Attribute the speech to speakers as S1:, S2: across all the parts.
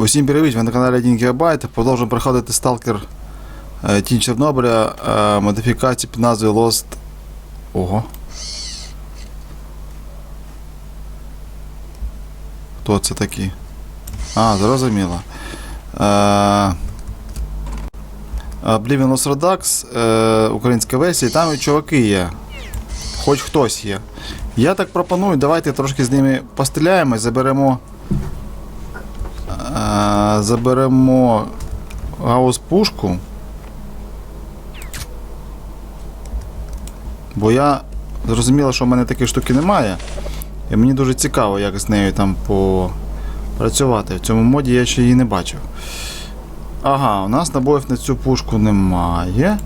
S1: Усім привіт, ви на каналі 1 ГБ. Продовжуємо проходити сталкер е, Тінь Чорнобиля е, модифікації під назвою Lost. Ого. Хто це такі? А, зрозуміло. Е, Oblivion Lost Redux, е, українська версія, там і чуваки є. Хоч хтось є. Я так пропоную, давайте трошки з ними постріляємо, і заберемо. Заберемо гаус пушку. Бо я зрозуміла, що в мене такої штуки немає. І мені дуже цікаво, як з нею там попрацювати. В цьому моді я ще її не бачив. Ага, у нас набоїв на цю пушку немає.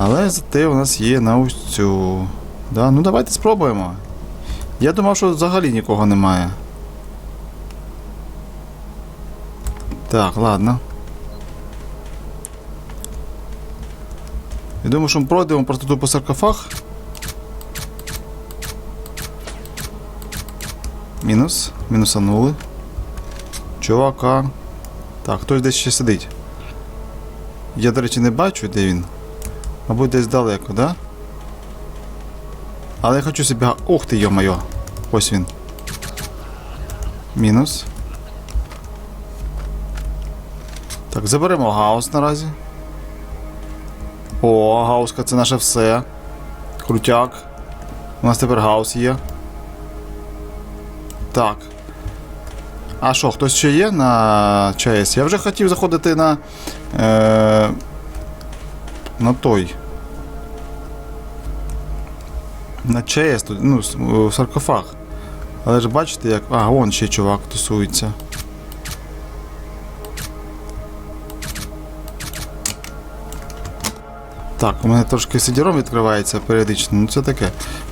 S1: Але зате у нас є на ось цю. Да? Ну давайте спробуємо. Я думав, що взагалі нікого немає. Так, ладно. Я думаю, що ми пройдемо просто тупо саркофаг. Мінус. Мінусанули. Чувака. Так, хтось десь ще сидить. Я, до речі, не бачу, де він. Мабуть, десь далеко, да? Але я хочу себе. Ух ти, йо-моє. Ось він. Мінус. Так, заберемо гаус наразі. О, гауска це наше все. Крутяк. У нас тепер гаус є. Так. А що, хтось ще є на ЧАЕС? Я вже хотів заходити на. Е, на той. На ЧАЕС, ну, саркофаг. Але ж бачите, як. А, вон ще чувак тусується. Так, у мене трошки сидіром відкривається періодично, ну це таке.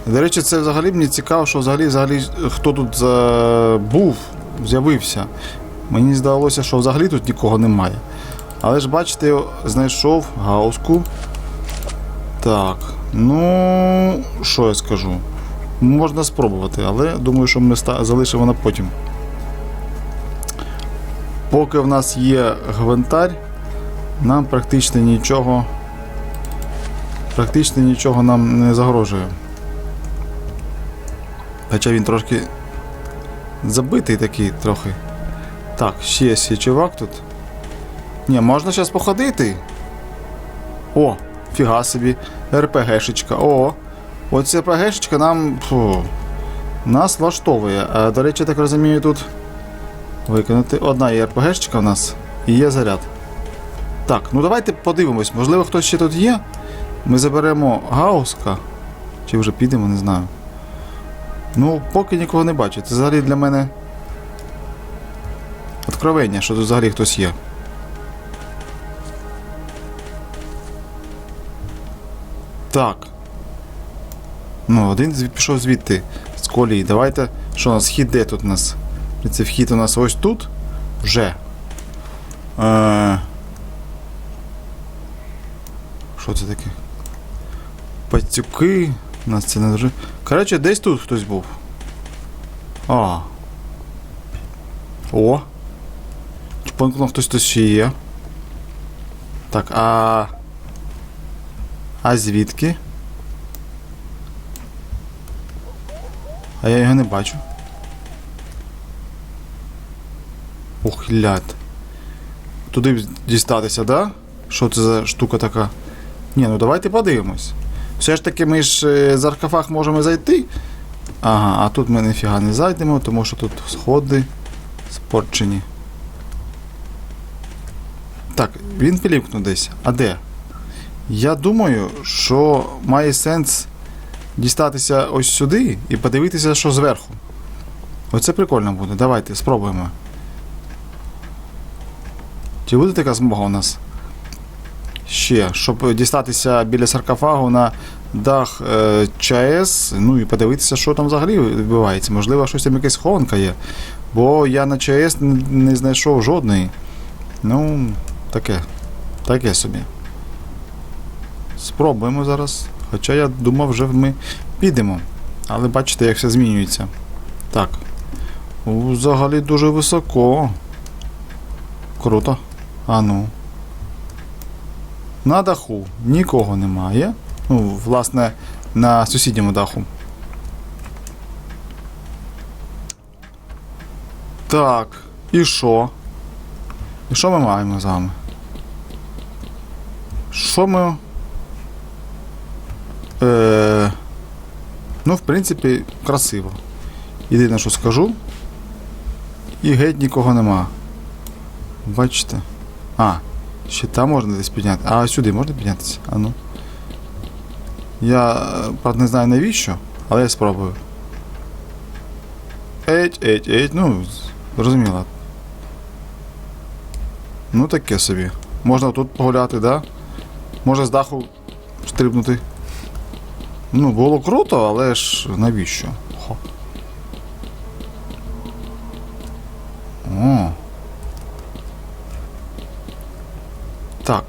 S1: До речі, це взагалі мені цікаво, що взагалі, взагалі хто тут за... був, з'явився. Мені здалося, що взагалі тут нікого немає. Але ж бачите, знайшов гауску. Так, ну, що я скажу? Можна спробувати, але думаю, що ми залишимо на потім. Поки в нас є гвинтар, нам практично нічого практично нічого нам не загрожує. Хоча він трошки забитий такий трохи. Так, ще є чувак тут. Ні, можна зараз походити. О, фіга собі. РПГшечка. О, оця РПГшечка нам. Фу, нас влаштовує. А, до речі, так розумію, тут виконати. Одна є РПГшечка у нас і є заряд. Так, ну давайте подивимось, можливо, хтось ще тут є. Ми заберемо Гауска. Чи вже підемо, не знаю. Ну, поки нікого не бачу. Це взагалі для мене. Откровення, що тут взагалі хтось є. Так. Ну, один пішов звідти з колії. Давайте. Що у нас вхід де тут у нас? Це вхід у нас ось тут. Вже. Е... Що це таке? Пацюки. Нас це не дуже. Коротше, десь тут хтось був. А. О. Чпонкнув хтось тут ще є. Так, а. А звідки? А я його не бачу. Ух, ляд. Туди дістатися, да? Що це за штука така? Ні, ну давайте подивимось. Все ж таки ми ж е, з аркафаг можемо зайти. Ага, а тут ми ніфіга не зайдемо, тому що тут сходи спорчені. Так, він піліпкнув десь. А де? Я думаю, що має сенс дістатися ось сюди і подивитися, що зверху. Оце прикольно буде. Давайте спробуємо. Чи буде така змога у нас? Ще, щоб дістатися біля саркофагу на дах е, ЧАЕС, ну і подивитися, що там взагалі відбувається. Можливо, щось там якась хованка є. Бо я на ЧАЕС не знайшов жодної. Ну, таке. Таке собі. Спробуємо зараз. Хоча я думав, вже ми підемо. Але бачите, як все змінюється. Так. Взагалі дуже високо. Круто. А ну. На даху нікого немає. Ну, власне, на сусідньому даху. Так, і що? І що ми маємо з вами? Що ми. Е... Ну, в принципі, красиво. Єдине, що скажу. І геть нікого нема. Бачите? А, ще там можна десь підняти. А сюди можна піднятися? А ну. Я правда не знаю навіщо, але я спробую. Еть, еть, еть, ну, зрозуміло. Ну таке собі. Можна тут погуляти, да? Може з даху стрибнути. Ну, було круто, але ж навіщо? Так.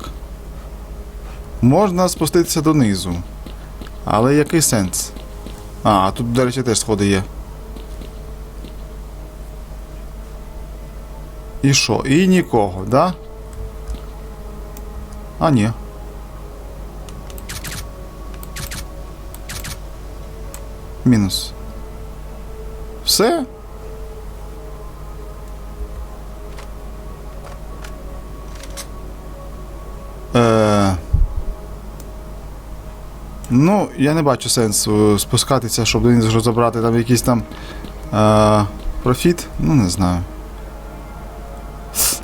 S1: Можна спуститися донизу. Але який сенс? А, тут, до речі, теж сходи є. І що? І нікого, да? А, ні. Мінус. Все? Ну, я не бачу сенсу спускатися, щоб донизу забрати там якийсь там е... профіт. Ну, не знаю.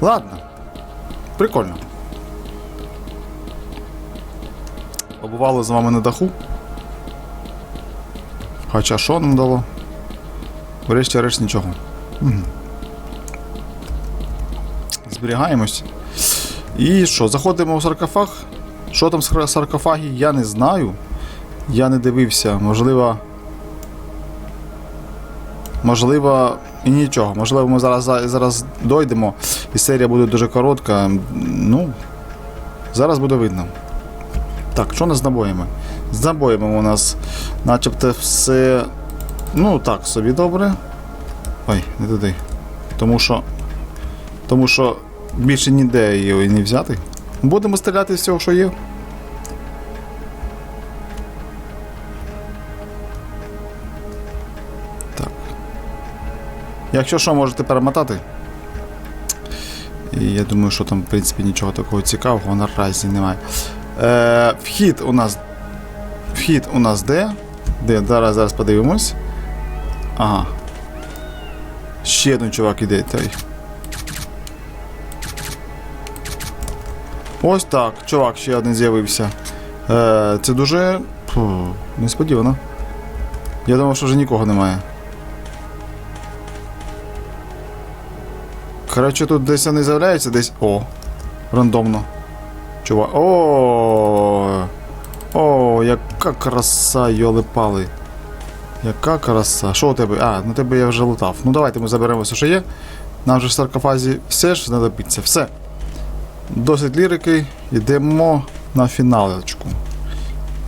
S1: Ладно. Прикольно. Побували з вами на даху. Хоча що нам дало? Врешті-решт нічого. Угу. Зберігаємось. І що, заходимо в саркофаг. Що там в саркофагі, я не знаю. Я не дивився. Можливо. Можливо, і нічого. Можливо, ми зараз зараз дойдемо, і серія буде дуже коротка. Ну, зараз буде видно. Так, що у нас з набоями? З набоями у нас начебто все. Ну, так, собі добре. Ой, не туди. Тому що. Тому що більше ніде її не взяти. Будемо стріляти з цього, що є. Якщо що, можете перемотати. І я думаю, що там, в принципі, нічого такого цікавого наразі немає. Е, Вхід у нас. Вхід у нас де? Де? Зараз зараз подивимось. Ага. Ще один чувак іде. Той. Ось так, чувак ще один з'явився. Е, Це дуже. Несподівано. Я думав, що вже нікого немає. Коротше, тут десь вони з'являються, десь. О! Рандомно. Чувак. О! О, яка краса, йоли-пали. Яка краса. Що у тебе? А, ну тебе я вже лутав. Ну давайте ми заберемо все, що є. Нам же в саркофазі все ж знадобиться. Все. Досить лірики. Йдемо на фіналочку.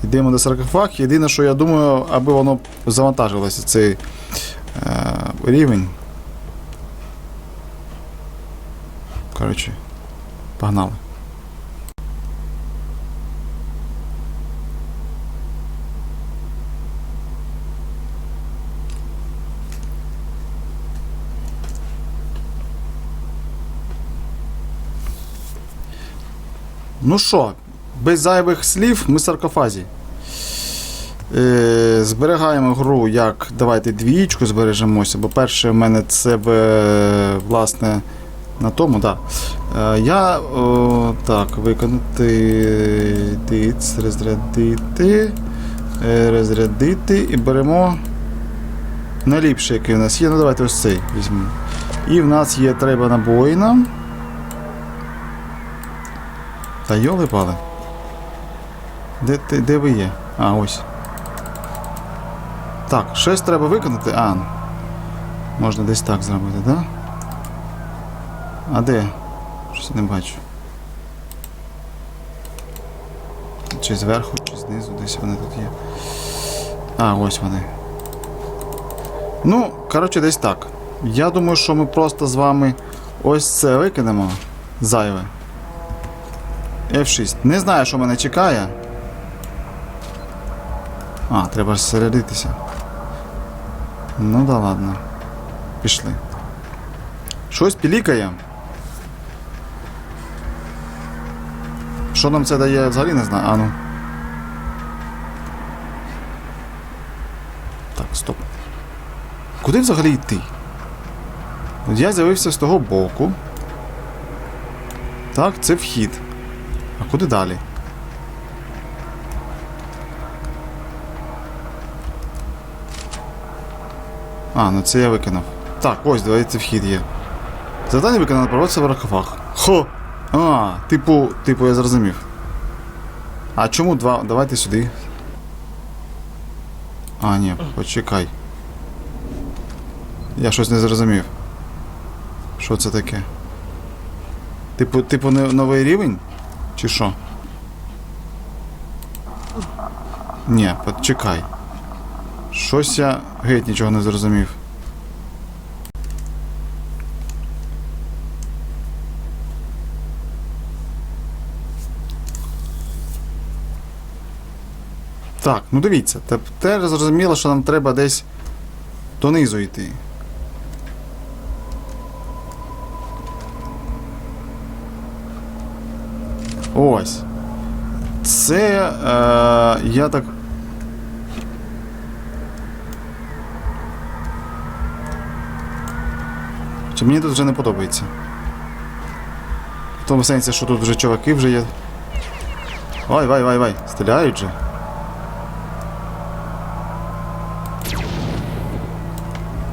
S1: Йдемо на саркофаг. Єдине, що я думаю, аби воно завантажилося цей е, рівень. Коротше, погнали. Ну що, без зайвих слів, ми саркофазі. Е, зберігаємо гру як. Давайте двічку збережемося, бо перше в мене це е, власне на тому, так. Да. Е, я о, так, виконати диц, розрядити. Е, розрядити і беремо найліпший, який у нас є. Ну давайте ось цей візьмемо. І в нас є треба набоїна. Та йоли пали. Де, де, де ви є? А, ось. Так, щось треба виконати. А. Можна десь так зробити, так? Да? А де? Щось не бачу. Чи зверху, чи знизу, десь вони тут є. А, ось вони. Ну, коротше, десь так. Я думаю, що ми просто з вами ось це викинемо. Зайве. F6. Не знаю, що мене чекає. А, треба ж зарядитися. Ну да ладно. Пішли. Щось пілікає. Що нам це дає, взагалі не знаю. А ну. Так, стоп. Куди взагалі йти? Я з'явився з того боку. Так, це вхід. А куди далі? А, ну це я викинув. Так, ось, давайте вхід є. Завдання виконано проводиться в раховах. Хо! А, типу, типу, я зрозумів. А чому два? Давайте сюди. А, ні, почекай. Я щось не зрозумів. Що це таке? Типу, типу, новий рівень? Чи що? Ні, почекай. Щось я геть нічого не зрозумів. Так, ну дивіться, тепер зрозуміло, що нам треба десь донизу йти. Ось. Це е, я так. Чи мені тут вже не подобається? В тому сенсі, що тут вже чуваки вже є. Вай, вай, вай, вай, стріляють же.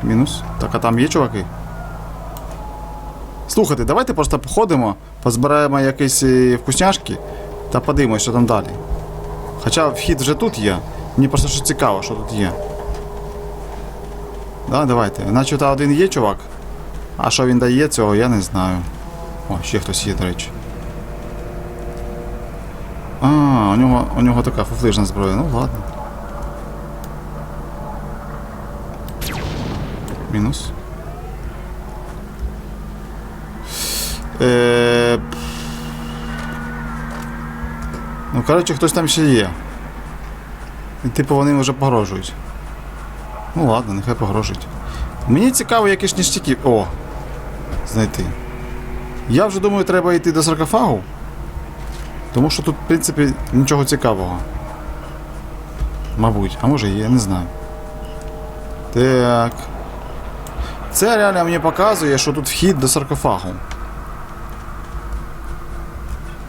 S1: Мінус. Так, а там є чуваки? Слухайте, давайте просто походимо, позбираємо якісь е, вкусняшки та подивимось, що там далі. Хоча вхід вже тут є. Мені просто що цікаво, що тут є. Да, давайте. Наче та один є чувак. А що він дає цього, я не знаю. О, ще хтось є, до речі. А, у нього, у нього така фуфлижна зброя. Ну ладно. Мінус. Е... Ну, коротше, хтось там ще є. І типу вони вже погрожують. Ну ладно, нехай погрожують. Мені цікаво, які ж ніштяки. О! Знайти. Я вже думаю, треба йти до саркофагу. Тому що тут, в принципі, нічого цікавого. Мабуть, а може є, не знаю. Так. Це реально мені показує, що тут вхід до саркофагу.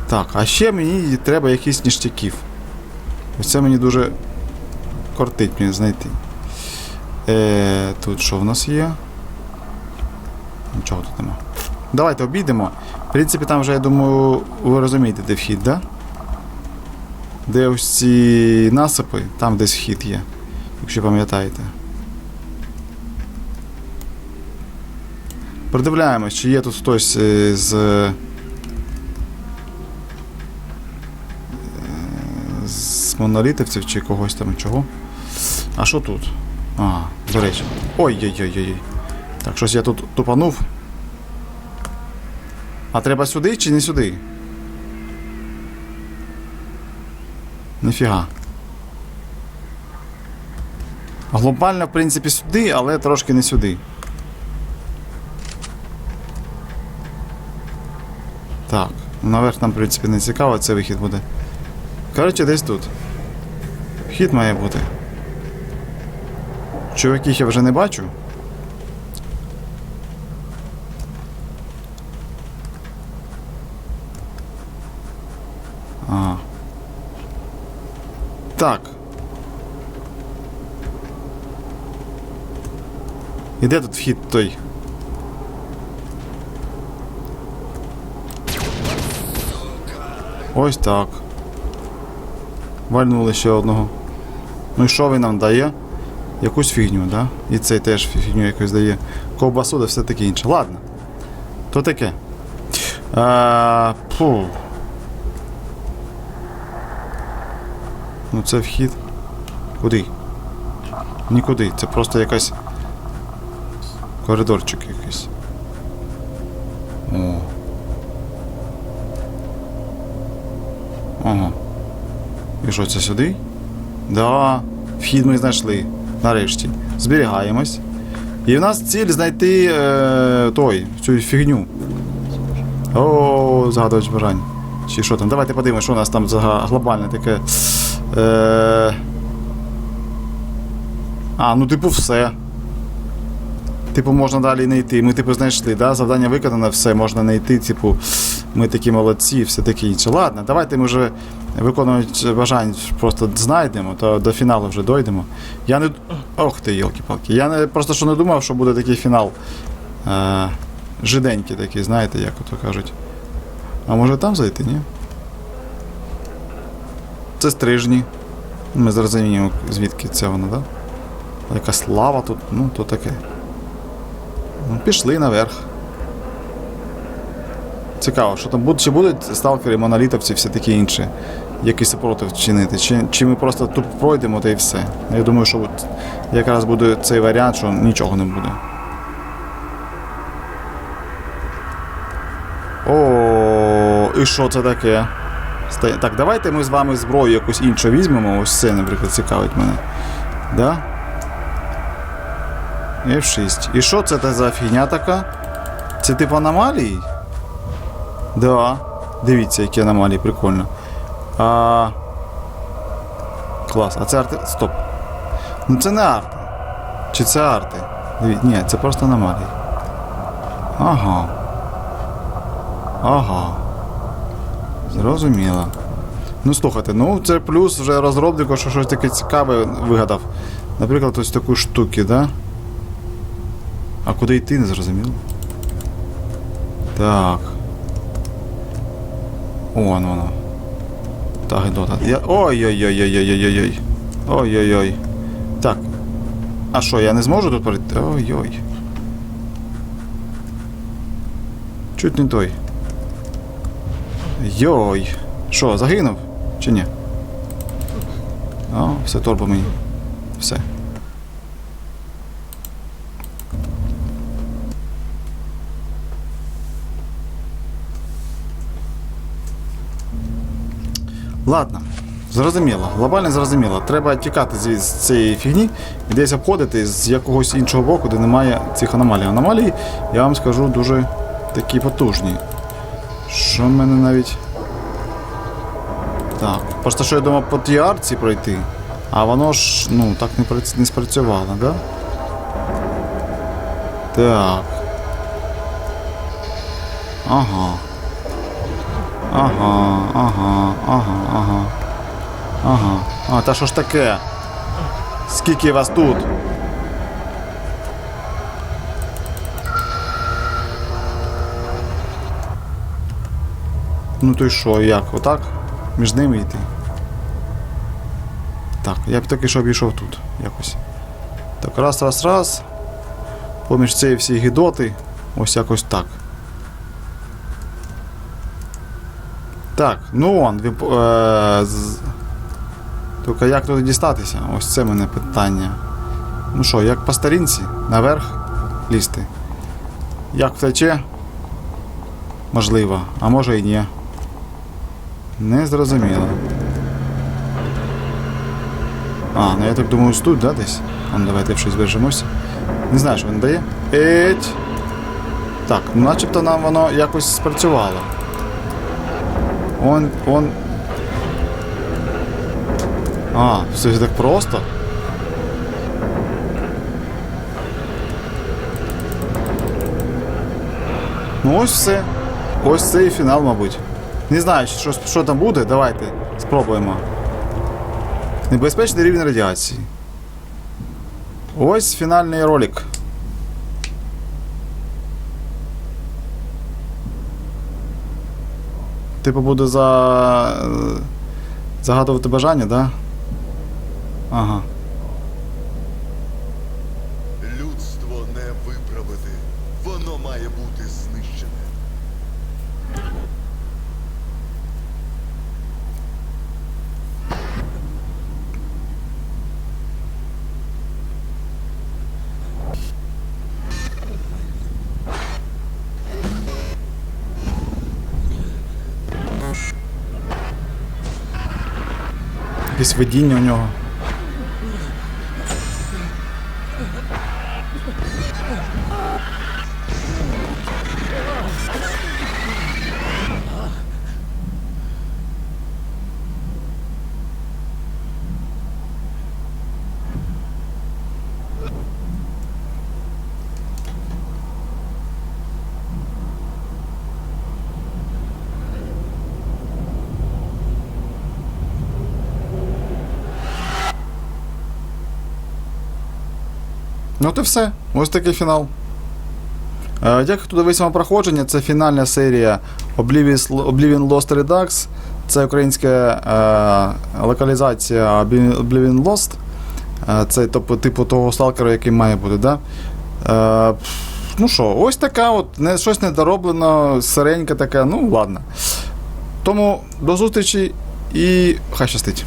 S1: Так, а ще мені треба якісь ніштяків. Ось це мені дуже кортить мені знайти. Е, тут що в нас є? Нічого тут нема. Давайте обійдемо. В принципі, там вже, я думаю, ви розумієте, де вхід, да? Де ось ці насипи, там десь вхід є, якщо пам'ятаєте. Продивляємось, чи є тут хтось е, з. е, З монолітівців чи когось там чого. А що тут? А, до речі. Ой-ой-ой-ой. Так, щось я тут тупанув. А треба сюди чи не сюди? Ніфіга. Глобально, в принципі, сюди, але трошки не сюди. Так, наверх нам, в принципі, не цікаво, це вихід буде. Коротше, десь тут. Вхід має бути. Чуваків я вже не бачу. А. Так. І де тут вхід той? Ось так. Вальнули ще одного. Ну і що він нам дає? Якусь фігню, да? І цей теж фігню якусь дає. Ковбасу да все таке інше. Ладно. То таке. А, фу. Ну це вхід. Куди? Нікуди. Це просто якась. Коридорчик якийсь. О. І що це сюди? Да, вхід ми знайшли. Нарешті. Зберігаємось. І в нас ціль знайти е, той, цю фігню. О, згадувач бажань. Чи що там? Давайте подивимося, що у нас там за глобальне таке. Е... А, ну типу все. Типу, можна далі не йти. Ми, типу, знайшли, да? завдання виконане, все, можна не йти, типу, ми такі молодці, все таке інше. Ладно, давайте ми вже виконують бажань просто знайдемо, то до фіналу вже дойдемо. Я не. Ох ти, йолки-палки. Я не, просто що не думав, що буде такий фінал. Е, жиденький такий, знаєте, як ото кажуть. А може там зайти, ні? Це стрижні. Ми зрозуміємо, звідки це воно, так? Да? Якась лава тут, ну, то таке. Ну, пішли наверх. Цікаво, що там будуть, чи будуть сталкери, монолітовці, всі такі інші, який супротив чинити, чи, чи ми просто тут пройдемо та і все. Я думаю, що от якраз буде цей варіант, що нічого не буде. О, і що це таке? Так, давайте ми з вами зброю якусь іншу візьмемо. Ось це, наприклад, цікавить мене. Да? F6. І що це за фігня така? Це типу аномалії? Да. Дивіться, які аномалії, прикольно. А... Клас. А це арти. Стоп. Ну це не арти. Чи це арти? Дивіться, ні, це просто аномалії. Ага. Ага. Зрозуміло. Ну слухайте, ну це плюс вже розробнику, що щось таке цікаве вигадав. Наприклад, ось таку штуки, да? А куди йти, не зрозуміло. Так. О, воно. Так, Гедота. Я... Ой-ой-ой-ой-ой-ой-ой. Ой-ой-ой. Так. А що, я не зможу тут пройти? Ой-ой. Чуть не той. Йой. Що, загинув? Чи ні? О, все торба мені. Все. Ладно, зрозуміло, глобально зрозуміло. Треба тікати з, цієї фігні і десь обходити з якогось іншого боку, де немає цих аномалій. Аномалії, я вам скажу, дуже такі потужні. Що в мене навіть. Так. Просто що я думав по тій арці пройти, а воно ж ну, так не, не спрацювало, да? Так. Ага. Ага, ага, ага, ага. Ага. А, та що ж таке? Скільки вас тут? Ну то й що, як? Отак? Між ними йти? Так, я б таки що обійшов тут якось. Так, раз, раз, раз. Поміж цієї всі гідоти. Ось якось так. Так, ну он, він, е, з... Тільки як туди дістатися? Ось це мене питання. Ну що, як по старінці? Наверх лізти? Як втече? Можливо, а може і ні. Не зрозуміло. А, ну я так думаю, ось тут, да, десь? А ну давайте щось збережемося. Не знаю, що він дає. Еть. Так, ну начебто нам воно якось спрацювало. Он, он. А, все так просто. Ну ось все. Ось це і фінал, мабуть. Не знаю, що, що там буде, давайте спробуємо. Небезпечний рівень радіації. Ось фінальний ролик. Типу буде за. е, загадувати бажання, да? Ага. Якесь видіння у нього. Ну от і все. Ось такий фінал. Е, Дякую, хто дивився проходження. Це фінальна серія Oblivion Lost Redux. Це українська е, локалізація Oblivion Lost. Е, це типу, типу того сталкера, який має бути, да? Е, ну що, ось така, от, не, щось недороблено, сиренька така, ну ладно. Тому до зустрічі і хай щастить.